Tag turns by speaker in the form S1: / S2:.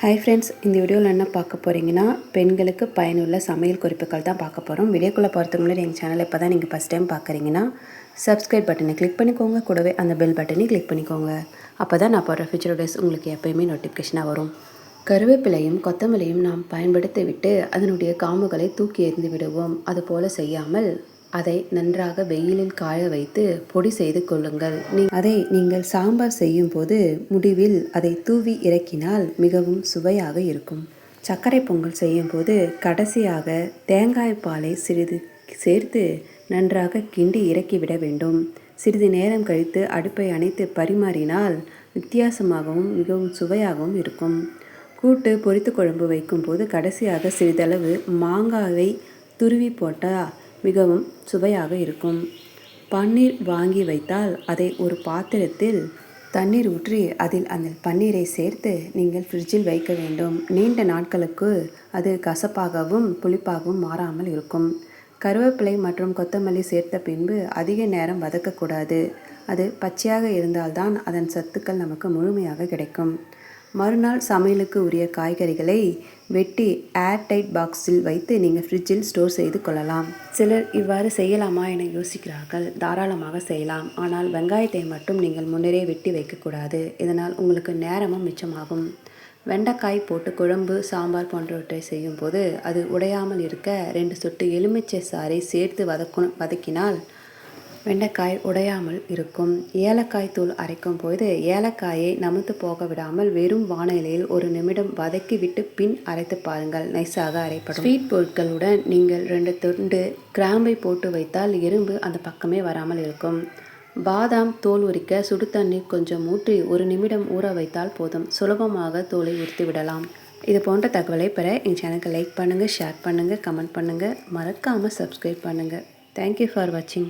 S1: Hi friends இந்த வீடியோவில் என்ன பார்க்க போகிறீங்கன்னா பெண்களுக்கு பயனுள்ள சமையல் குறிப்புகள் தான் பார்க்க போகிறோம் வீடியோக்குள்ளே போகிறதுக்கு முன்னாடி எங்கள் சேனலை இப்போ தான் நீங்கள் ஃபஸ்ட் டைம் பார்க்குறீங்கன்னா சப்ஸ்கிரைப் பட்டனை கிளிக் பண்ணிக்கோங்க. கூடவே அந்த பெல் பட்டனையும் கிளிக் பண்ணிக்கோங்க. அப்போ தான் நான் போடுற ஃபியூச்சர் டேஸ் உங்களுக்கு எப்போயுமே நோட்டிஃபிகேஷனாக வரும். கருவேப்பிலையும் கொத்தமல்லியும் நாம் பயன்படுத்தி விட்டு அதனுடைய காம்புகளை தூக்கி எறிந்து விடுவோம் அதுபோல் செய்யாமல் அதை நன்றாக வெயிலில் காய வைத்து பொடி செய்து கொள்ளுங்கள். நீ அதை நீங்கள் சாம்பார் செய்யும் போது முடிவில் அதை தூவி இறக்கினால் மிகவும் சுவையாக இருக்கும். சர்க்கரை பொங்கல் செய்யும் போது கடைசியாக தேங்காய் பாலை சிறிது சேர்த்து நன்றாக கிண்டி இறக்கிவிட வேண்டும். சிறிது நேரம் கழித்து அடுப்பை அணைத்து பரிமாறினால் வித்தியாசமாகவும் மிகவும் சுவையாகவும் இருக்கும். கூட்டு பொரித்து குழம்பு வைக்கும்போது கடைசியாக சிறிதளவு மாங்காவை துருவி போட்டால் மிகவும் சுவையாக இருக்கும். பன்னீர் வாங்கி வைத்தால் அதை ஒரு பாத்திரத்தில் தண்ணீர் ஊற்றி அதில் அந்த பன்னீரை சேர்த்து நீங்கள் ஃப்ரிட்ஜில் வைக்க வேண்டும். நீண்ட நாட்களுக்கு அது கசப்பாகவும் புளிப்பாகவும் மாறாமல் இருக்கும். கருவேப்பிலை மற்றும் கொத்தமல்லி சேர்த்த பின்பு அதிக நேரம் வதக்கக்கூடாது. அது பச்சையாக இருந்தால்தான் அதன் சத்துக்கள் நமக்கு முழுமையாக கிடைக்கும். மறுநாள் சமையலுக்கு உரிய காய்கறிகளை வெட்டி ஏர்டைட் பாக்ஸில் வைத்து நீங்கள் ஃப்ரிட்ஜில் ஸ்டோர் செய்து கொள்ளலாம். சிலர் இவ்வாறு செய்யலாமா என யோசிக்கிறார்கள். தாராளமாக செய்யலாம். ஆனால் வெங்காயத்தை மட்டும் நீங்கள் முன்னரே வெட்டி வைக்கக்கூடாது. இதனால் உங்களுக்கு நேரமும் மிச்சமாகும். வெண்டைக்காய் போட்டு குழம்பு சாம்பார் போன்றவற்றை செய்யும்போது அது உடையாமல் இருக்க ரெண்டு சொட்டு எலுமிச்சை சாறை சேர்த்து வதக்கணும் வதக்கினால் வெண்டைக்காய் உடையாமல் இருக்கும். ஏலக்காய் தூள் அரைக்கும் போது ஏலக்காயை நமுத்து போக விடாமல் வெறும் வானிலையில் ஒரு நிமிடம் வதக்கி விட்டு பின் அரைத்து பாருங்கள். நைஸாக அரைப்படும். ஸ்வீட் பொருட்களுடன் நீங்கள் ரெண்டு துண்டு கிராம்பை போட்டு வைத்தால் எறும்பு அந்த பக்கமே வராமல் இருக்கும். பாதாம் தோல் உரிக்க சுடு தண்ணீர் கொஞ்சம் ஊற்றி ஒரு நிமிடம் ஊற வைத்தால் போதும். சுலபமாக தோலை உரித்து விடலாம். இது போன்ற தகவலை பெற என் சேனலுக்கு லைக் பண்ணுங்கள் ஷேர் பண்ணுங்கள் கமெண்ட் பண்ணுங்கள் மறக்காமல் சப்ஸ்கிரைப் பண்ணுங்கள் தேங்க்யூ ஃபார் வாட்சிங்